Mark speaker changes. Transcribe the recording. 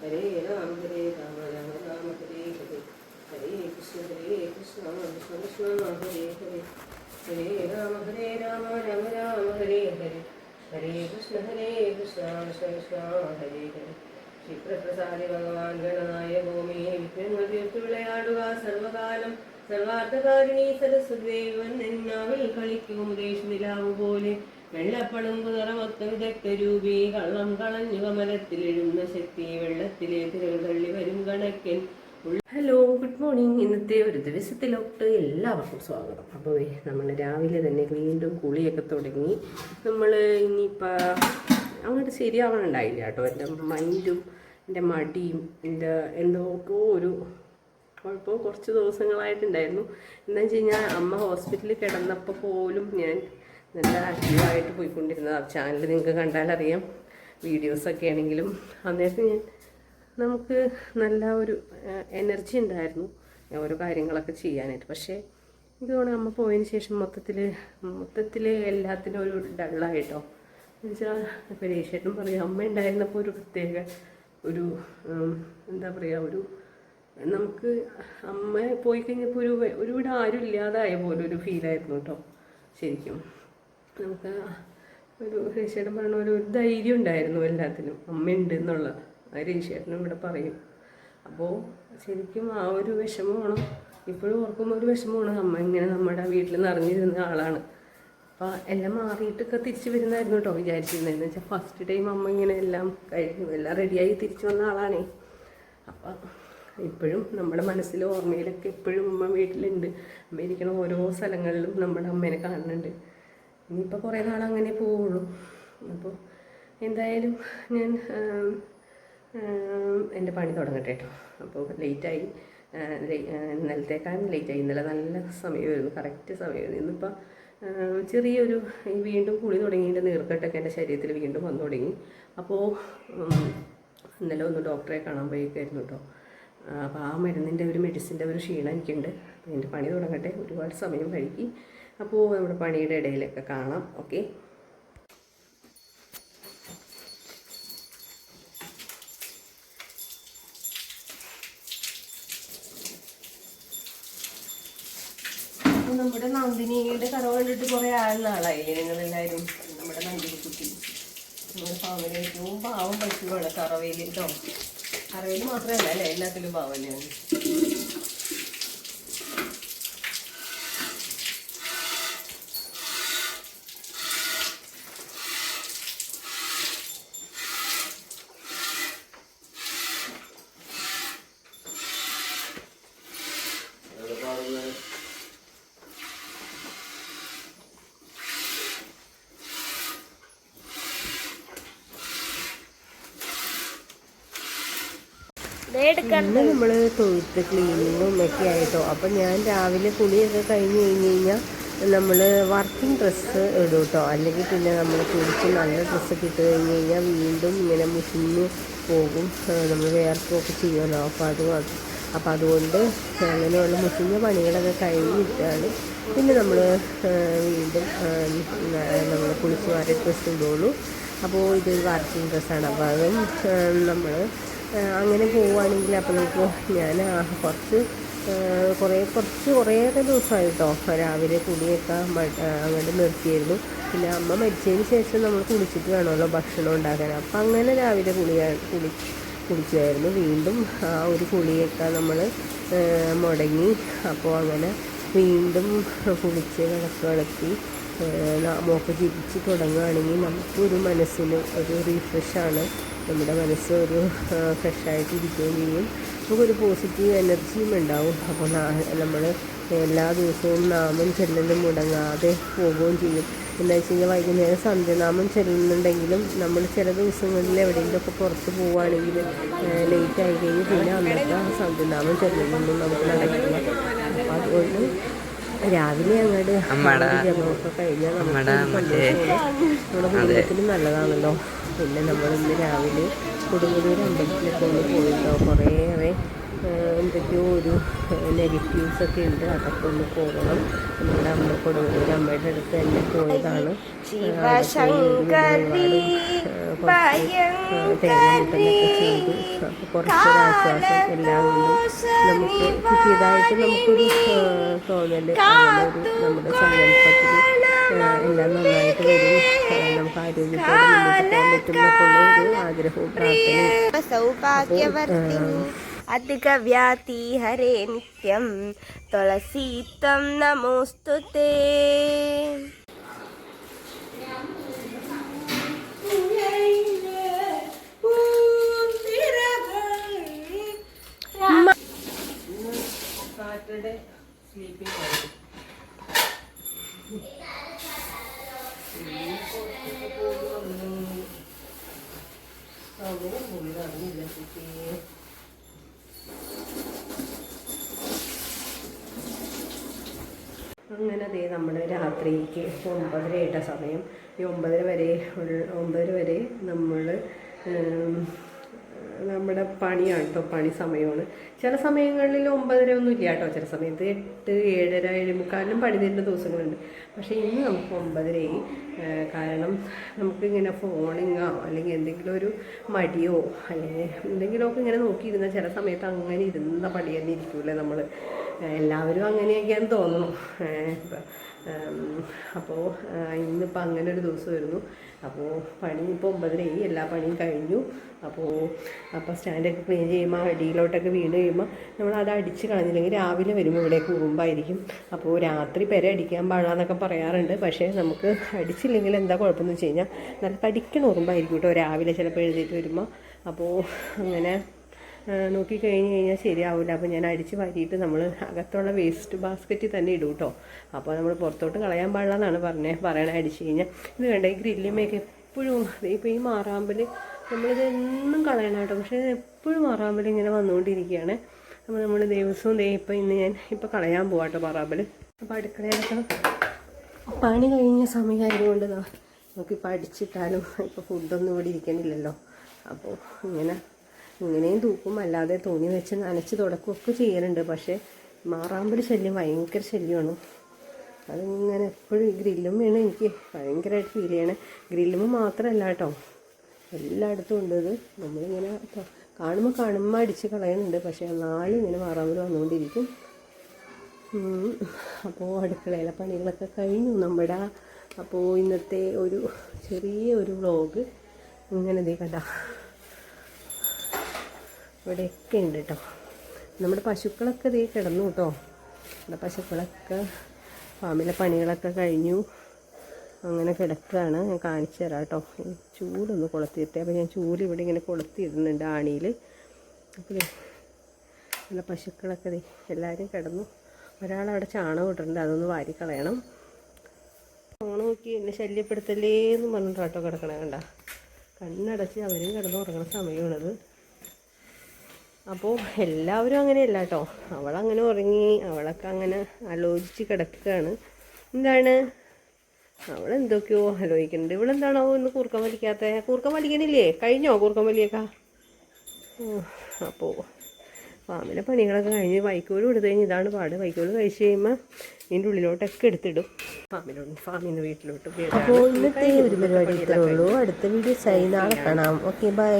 Speaker 1: ഹരേ രാമ ഹരേ രാമ രാമ രാമ ഹരേ കൃഷ്ണ ഹരേ കൃഷ്ണ കൃഷ്ണ കൃഷ്ണ ഹരേ രാമ ഹരേ രാമ രാമ രാമ ഹരേ കൃഷ്ണ ഹരേ കൃഷ്ണ കൃഷ്ണ കൃഷ്ണ ഹരേ ഭഗവാൻ ഗണനായ ഭൂമി വിഘ്നങ്ങൾ തീർത്തു വിളയാടുക സർവകാലം സർവാർത്ഥകാരിണി സരസ്വദേവൻ എന്നാവിൽ കളിക്കും രേഷ്മിലാവ് പോലെ. വെള്ളപ്പളുമ്പ് നിറമൊത്ത വിദഗ്ധ രൂപി കള്ളം കളഞ്ഞു കമലത്തിലെഴുന്ന ശക്തി വെള്ളത്തിലെ തിരകൾ വരും കണക്കൻ. ഹലോ ഗുഡ് മോർണിംഗ് ഇന്നത്തെ ഒരു ദിവസത്തിലോട്ട് എല്ലാവർക്കും സ്വാഗതം. അപ്പോൾ നമ്മൾ രാവിലെ തന്നെ വീണ്ടും കുളിയൊക്കെ തുടങ്ങി. നമ്മൾ ഇനിയിപ്പോൾ അങ്ങോട്ട് ശരിയാവണുണ്ടായില്ല കേട്ടോ. എന്റെ മൈൻഡും എന്റെ മടിയും എന്റെ എന്തോ ഒരു കുഴപ്പം കുറച്ച് ദിവസങ്ങളായിട്ടുണ്ടായിരുന്നു. എന്താ വെച്ച് കഴിഞ്ഞാൽ അമ്മ ഹോസ്പിറ്റലിൽ കിടന്നപ്പോൾ പോലും ഞാൻ നല്ല ആക്റ്റീവായിട്ട് പോയിക്കൊണ്ടിരുന്നത് ആ ചാനൽ നിങ്ങൾക്ക് കണ്ടാലറിയാം വീഡിയോസൊക്കെ ആണെങ്കിലും. അന്നേരത്ത് ഞാൻ നമുക്ക് നല്ല ഒരു എനർജി ഉണ്ടായിരുന്നു. ഓരോ കാര്യങ്ങളൊക്കെ ചെയ്യാനായിട്ട്. പക്ഷേ തോന്നുന്നു അമ്മ പോയതിന് ശേഷം മൊത്തത്തിൽ മൊത്തത്തിൽ എല്ലാത്തിനും ഒരു ഡള്ളായിട്ടോ എന്നുവെച്ചാൽ ഇപ്പോൾ രേഷേട്ടൻ പറയും അമ്മ ഉണ്ടായിരുന്നപ്പോൾ ഒരു പ്രത്യേക ഒരു എന്താ പറയുക ഒരു നമുക്ക് അമ്മ പോയി കഴിഞ്ഞപ്പോൾ ഒരു ഒരു ഒരുവിടെ ആരും ഇല്ലാതായ പോലെ ഒരു ഫീലായിരുന്നു കേട്ടോ ശരിക്കും. നമുക്ക് ഒരു രേഷേട്ടൻ പറഞ്ഞ പോലെ ഒരു ധൈര്യം ഉണ്ടായിരുന്നു എല്ലാത്തിനും. അമ്മയുണ്ട് എന്നുള്ള ആ രേഷേട്ടനും ഇവിടെ പറയും. അപ്പോൾ ശരിക്കും ആ ഒരു വിഷമമാണ്. ഇപ്പോഴും ഓർക്കുമ്പോൾ ഒരു വിഷമമാണ്. അമ്മ ഇങ്ങനെ നമ്മുടെ വീട്ടിൽ നിറഞ്ഞിരുന്ന ആളാണ്. അപ്പോൾ എല്ലാം മാറിയിട്ടൊക്കെ തിരിച്ചു വരുന്നതായിരുന്നു കേട്ടോ വിചാരിച്ചിരുന്നതെന്ന് വെച്ചാൽ ഫസ്റ്റ് ടൈം അമ്മ ഇങ്ങനെ എല്ലാം കഴിഞ്ഞു. എല്ലാം റെഡിയായി തിരിച്ചു വന്ന ആളാണേ. അപ്പം ഇപ്പോഴും നമ്മുടെ മനസ്സിൽ ഓർമ്മയിലൊക്കെ ഇപ്പോഴും ഉമ്മ വീട്ടിലുണ്ട്. അമ്മ ഇരിക്കണ ഓരോ സ്ഥലങ്ങളിലും നമ്മുടെ അമ്മേനെ കാണുന്നുണ്ട്. ഇനിയിപ്പോൾ കുറേ നാൾ അങ്ങനെ പോവുള്ളൂ. അപ്പോൾ എന്തായാലും ഞാൻ എന്റെ പണി തുടങ്ങട്ടെ കേട്ടോ. അപ്പോൾ ലേറ്റായി ഇന്നലത്തേക്കാളും ലേറ്റായി. ഇന്നലെ നല്ല സമയമായിരുന്നു കറക്റ്റ് സമയമായിരുന്നു. ഇന്നിപ്പോൾ ചെറിയൊരു വീണ്ടും കുളി തുടങ്ങിയിട്ട് നീർക്കെട്ടൊക്കെ എന്റെ ശരീരത്തിൽ വീണ്ടും വന്നു തുടങ്ങി. അപ്പോൾ ഇന്നലെ ഒന്ന് ഡോക്ടറെ കാണാൻ പോയേക്കായിരുന്നു കേട്ടോ. അപ്പോൾ ആ മരുന്നിന്റെ ഒരു മെഡിസിന്റെ ഒരു ക്ഷീണം എനിക്കുണ്ട്. എന്റെ പണി തുടങ്ങട്ടെ. ഒരുപാട് സമയം കഴുകി അപ്പോൾ നമ്മുടെ പണിയുടെ ഇടയിലൊക്കെ കാണാം. ഓക്കെ? നമ്മുടെ നന്ദിനിയുടെ കറ കണ്ടിട്ട് കുറേ നാളായി. നിങ്ങൾ നിങ്ങളെല്ലാവരും നമ്മുടെ നന്ദിനി കുട്ടി നമ്മുടെ ഫാമിലി ഏറ്റവും പാവം പശുവാണ് കറവയിൽ കേട്ടോ കറവയിൽ മാത്രമല്ല അല്ലേ? എല്ലാത്തിലും പാവം ഇന്ന് നമ്മൾ തൊഴുത്ത് ക്ലീനിങ്ങും ഒക്കെ ആയിട്ടോ. അപ്പം ഞാൻ രാവിലെ കുളിയൊക്കെ കഴിഞ്ഞ് കഴിഞ്ഞ് കഴിഞ്ഞാൽ നമ്മൾ വർക്കിംഗ് ഡ്രസ്സ് ഇടും കേട്ടോ അല്ലെങ്കിൽ പിന്നെ നമ്മൾ കുളിച്ച് നല്ല ഡ്രസ്സൊക്കെ ഇട്ട് കഴിഞ്ഞ് കഴിഞ്ഞാൽ വീണ്ടും ഇങ്ങനെ മുഷിഞ്ഞ് പോകും. നമ്മൾ വേർക്കുമൊക്കെ ചെയ്യുമല്ലോ. അപ്പോൾ അത് അപ്പോൾ അതുകൊണ്ട് അങ്ങനെയുള്ള മുഷിഞ്ഞ പണികളൊക്കെ കഴിഞ്ഞിട്ടാണ് പിന്നെ നമ്മൾ വീണ്ടും നമ്മൾ കുളിച്ച് മാറി ഡ്രസ്സ് ഇടുള്ളൂ. അപ്പോൾ ഇതൊരു വർക്കിംഗ് ഡ്രസ്സാണ് അപ്പോൾ അതും നമ്മൾ അങ്ങനെ പോവുകയാണെങ്കിൽ അപ്പോൾ നമുക്ക് ഞാൻ കുറച്ച് കുറേ കുറച്ച് കുറേയൊക്കെ ദിവസമായി കേട്ടോ രാവിലെ കുടിയൊക്കെ അങ്ങോട്ട് നിർത്തിയായിരുന്നു പിന്നെ അമ്മ മരിച്ചതിന് ശേഷം നമ്മൾ കുളിച്ചിട്ട് വേണമല്ലോ ഭക്ഷണം ഉണ്ടാക്കാൻ. അപ്പം അങ്ങനെ രാവിലെ കുളിയാ കുളി കുളിച്ചായിരുന്നു വീണ്ടും ആ ഒരു കുളിയൊക്കെ നമ്മൾ മുടങ്ങി. അപ്പോൾ അങ്ങനെ വീണ്ടും കുളിച്ച് വിളക്ക് വിളക്കി. മോക്ക് ജീവിച്ച് തുടങ്ങുകയാണെങ്കിൽ നമുക്കൊരു മനസ്സിന് ഒരു റീഫ്രഷാണ് നമ്മുടെ മനസ്സ് ഒരു ഫ്രഷായിട്ട് ഇരിക്കുകയും ചെയ്യും. നമുക്കൊരു പോസിറ്റീവ് എനർജിയും ഉണ്ടാവും. അപ്പോൾ നമ്മൾ എല്ലാ ദിവസവും നാമം ചെല്ലലും മുടങ്ങാതെ പോവുകയും ചെയ്യും. എന്താ വെച്ച് കഴിഞ്ഞാൽ വൈകുന്നേരം സന്ധ്യനാമം ചെല്ലുന്നുണ്ടെങ്കിലും നമ്മൾ ചില ദിവസങ്ങളിൽ എവിടെയെങ്കിലും ഒക്കെ പുറത്ത് പോവുകയാണെങ്കിൽ ലേറ്റ് ആയി കഴിഞ്ഞ് പിന്നെ അന്നത്തെ സന്ധ്യനാമം ചെല്ലലൊന്നും നമുക്ക് നടക്കില്ല. അപ്പോൾ അതുകൊണ്ട് രാവിലെ അങ്ങോട്ട് ജപമൊക്കെ കഴിഞ്ഞാൽ നമ്മുടെ കുടുംബത്തിന് നല്ലതാണല്ലോ. പിന്നെ നമ്മൾ ഇന്ന് രാവിലെ കൊടുങ്ങല്ലൂർ അമ്പലത്തിലൊക്കെ ഒന്ന് പോയിട്ടോ കുറേയേറെ എന്തൊക്കെയോ ഒരു നെഗറ്റീവ്സ് ഒക്കെ ഉണ്ട്. അതൊക്കെ ഒന്ന് പോകണം. നമ്മുടെ അമ്മ കൊടുങ്ങല്ലൂർ അമ്മയുടെ അടുത്ത് തന്നെ പോയതാണ്. ചെയ്തു അപ്പോൾ കുറച്ചൊരു ആശ്വാസം എല്ലാം കൊണ്ടും നമുക്ക് കിട്ടിയതായിട്ട് നമുക്കൊരു ആ, തോന്നൽ അങ്ങനെ ഒരു നമ്മുടെ സങ്കല്പത്തിൽ എല്ലാം നന്നായിട്ട് വരും. നമുക്ക് ആരോഗ്യത്തോടെ മുന്നോട്ട് പോകാൻ പറ്റും എന്നൊക്കെയുള്ള ഒരു ആഗ്രഹവും പ്രാർത്ഥനയും.
Speaker 2: സൗഭാഗ്യവർത്തിനി അധിക വ്യാതി ഹരേ നിത്യം തുളസീത്വം നമോസ്തു തേ
Speaker 1: സാറ്റർഡേ സ്ലീപ്പിംഗ് ആയിരുന്നു സമയം പോയി അറിഞ്ഞില്ല കുട്ടിയെ അങ്ങനെ ദേ നമ്മൾ രാത്രിക്ക് ഒമ്പതര ഇട്ട സമയം. ഈ ഒമ്പതര വരെ ഒമ്പതര വരെ നമ്മൾ നമ്മുടെ പണിയാണ് കേട്ടോ പണി സമയമാണ്. ചില സമയങ്ങളിൽ ഒമ്പതര ഒന്നും ഇല്ല കേട്ടോ ചില സമയത്ത് എട്ട് ഏഴര ഏഴുമുക്കാലിനും പണി തരുന്ന ദിവസങ്ങളുണ്ട്. പക്ഷേ ഇന്ന് നമുക്ക് ഒമ്പതരയായി. കാരണം നമുക്കിങ്ങനെ ഫോണിങ്ങോ അല്ലെങ്കിൽ എന്തെങ്കിലും ഒരു മടിയോ അല്ലെങ്കിൽ എന്തെങ്കിലുമൊക്കെ ഇങ്ങനെ നോക്കിയിരുന്ന ചില സമയത്ത് അങ്ങനെ ഇരുന്ന പണി തന്നെ ഇരിക്കൂലേ നമ്മൾ എല്ലാവരും അങ്ങനെയൊക്കെയാണ് തോന്നുന്നു. അപ്പോൾ ഇന്നിപ്പോൾ അങ്ങനെ ഒരു ദിവസമായിരുന്നു അപ്പോൾ പണി ഇപ്പോൾ ഒമ്പതരയായി എല്ലാ പണിയും കഴിഞ്ഞു. അപ്പോൾ അപ്പോൾ സ്റ്റാൻഡൊക്കെ ക്ലീൻ ചെയ്യുമ്പോൾ അടിയിലോട്ടൊക്കെ വീണ് കഴിയുമ്പോൾ നമ്മൾ അത് അടിച്ച് കളഞ്ഞില്ലെങ്കിൽ രാവിലെ വരുമ്പോൾ ഇവിടേക്ക് ഉറുമ്പായിരിക്കും. അപ്പോൾ രാത്രി പെര അടിക്കാൻ പാടാന്നൊക്കെ പറയാറുണ്ട്. പക്ഷേ നമുക്ക് അടിച്ചില്ലെങ്കിൽ എന്താ കുഴപ്പമെന്ന് വെച്ച് കഴിഞ്ഞാൽ നല്ല തടിക്കണ ഉറുമ്പായിരിക്കും കേട്ടോ രാവിലെ ചിലപ്പോൾ എഴുതിയിട്ട് വരുമ്പോൾ അപ്പോൾ അങ്ങനെ നോക്കിക്കഴിഞ്ഞ് കഴിഞ്ഞാൽ ശരിയാവില്ല അപ്പോൾ ഞാൻ അടിച്ച് വാരിയിട്ട് നമ്മൾ അകത്തുള്ള വേസ്റ്റ് ബാസ്ക്കറ്റിൽ തന്നെ ഇടും കേട്ടോ അപ്പോൾ നമ്മൾ പുറത്തോട്ട് കളയാൻ പാടില്ല എന്നാണ് പറഞ്ഞത് പറയണേ അടിച്ച് കഴിഞ്ഞാൽ. ഇത് വേണ്ട ഈ ഗ്രില്ലുമൊക്കെ എപ്പോഴും ഇപ്പോൾ ഈ മാറാമ്പൽ നമ്മളിത് എന്നും കളയണം കേട്ടോ. പക്ഷേ ഇത് എപ്പോഴും മാറാമ്പൽ ഇങ്ങനെ വന്നുകൊണ്ടിരിക്കുകയാണ് അപ്പോൾ നമ്മൾ ദിവസവും ദേ ഇപ്പം ഇന്ന് ഞാൻ ഇപ്പോൾ കളയാൻ പോകാം കേട്ടോ മാറാമ്പൽ അപ്പോൾ അടുക്കളയിലൊക്കെ പണി കഴിഞ്ഞ സമയമായതുകൊണ്ട് നമുക്കിപ്പോൾ അടിച്ചിട്ടാലും ഇപ്പോൾ ഫുഡൊന്നും ഇവിടെ ഇരിക്കണില്ലല്ലോ. അപ്പോൾ ഇങ്ങനെ ഇങ്ങനെയും തൂക്കും അല്ലാതെ തുണി വെച്ച് നനച്ച് തുടക്കുകയൊക്കെ ചെയ്യലുണ്ട്. പക്ഷേ മാറാമ്പൊരു ശല്യം ഭയങ്കര ശല്യമാണ്. അതിങ്ങനെ എപ്പോഴും ഗ്രില്ലും വേണം എനിക്ക്. ഭയങ്കരമായിട്ട് ഫീൽ ചെയ്യണേ. ഗ്രില്ലും മാത്രമല്ല കേട്ടോ. എല്ലായിടത്തും ഉണ്ട് ഇത്. നമ്മളിങ്ങനെ കാണുമ്പോൾ കാണുമ്പോൾ അടിച്ച് കളയുന്നുണ്ട്. പക്ഷേ നാളും ഇങ്ങനെ മാറാമ്പൽ വന്നുകൊണ്ടിരിക്കും. അപ്പോൾ അടുക്കളയിലെ പണികളൊക്കെ കഴിഞ്ഞു. നമ്മുടെ അപ്പോൾ ഇന്നത്തെ ഒരു ചെറിയ ഒരു വ്ളോഗ് ഇങ്ങനെ കണ്ട. ഇവിടെയൊക്കെ ഉണ്ട് കേട്ടോ നമ്മുടെ പശുക്കളൊക്കെ ഇതേ കിടന്നു കേട്ടോ നമ്മുടെ പശുക്കളൊക്കെ ഫാമിലെ പണികളൊക്കെ കഴിഞ്ഞു. അങ്ങനെ കിടക്കുകയാണ്. ഞാൻ കാണിച്ചു തരാം കേട്ടോ ചൂടൊന്ന് കൊളുത്തിയിട്ടെ. അപ്പോൾ ഞാൻ ചൂട് ഇവിടെ ഇങ്ങനെ കൊളുത്തിയിടുന്നുണ്ട് ആണിയിൽ അപ്പോൾ നല്ല പശുക്കളൊക്കെ ദേ എല്ലാവരും കിടന്നു. ഒരാളവിടെ ചാണകം ഇട്ടിട്ടുണ്ട്. അതൊന്ന് വാരി കളയണം ചാണകം നോക്കി എന്നെ ശല്യപ്പെടുത്തല്ലേ എന്ന് പറഞ്ഞിട്ട് കേട്ടോ കിടക്കണേ കണ്ട. കണ്ണടച്ച് അവരും കിടന്നുറങ്ങുന്ന സമയമാണത്. അപ്പോൾ എല്ലാവരും അങ്ങനെയല്ല കേട്ടോ അവളങ്ങനെ ഉറങ്ങി അവളൊക്കെ അങ്ങനെ ആലോചിച്ച് കിടക്കുകയാണ്. എന്താണ്? അവളെന്തൊക്കെയോ ആലോചിക്കുന്നുണ്ട്. ഇവളെന്താണോ ഇന്ന് കൂർക്കം വലിക്കാത്ത? കൂർക്കം വലിക്കണില്ലേ? കഴിഞ്ഞോ കൂർക്കം വലിയൊക്കെ? അപ്പോൾ ഫാമിലെ പണികളൊക്കെ കഴിഞ്ഞ് വൈക്കോൽ എടുത്തു കഴിഞ്ഞ് ഇതാണ് പാട്. വൈക്കോൽ കഴിച്ച് കഴിയുമ്പോൾ ഇതിന്റെ ഉള്ളിലോട്ടൊക്കെ എടുത്തിടും. ഫാമിലോട്ട് ഫാമിൽ വീട്ടിലോട്ട്
Speaker 2: അപ്പോൾ ഇന്നത്തെ ഒരു പരിപാടി ഇത്രേ ഉള്ളൂ. അടുത്ത വീഡിയോ നാളെ കാണാം. Okay bye.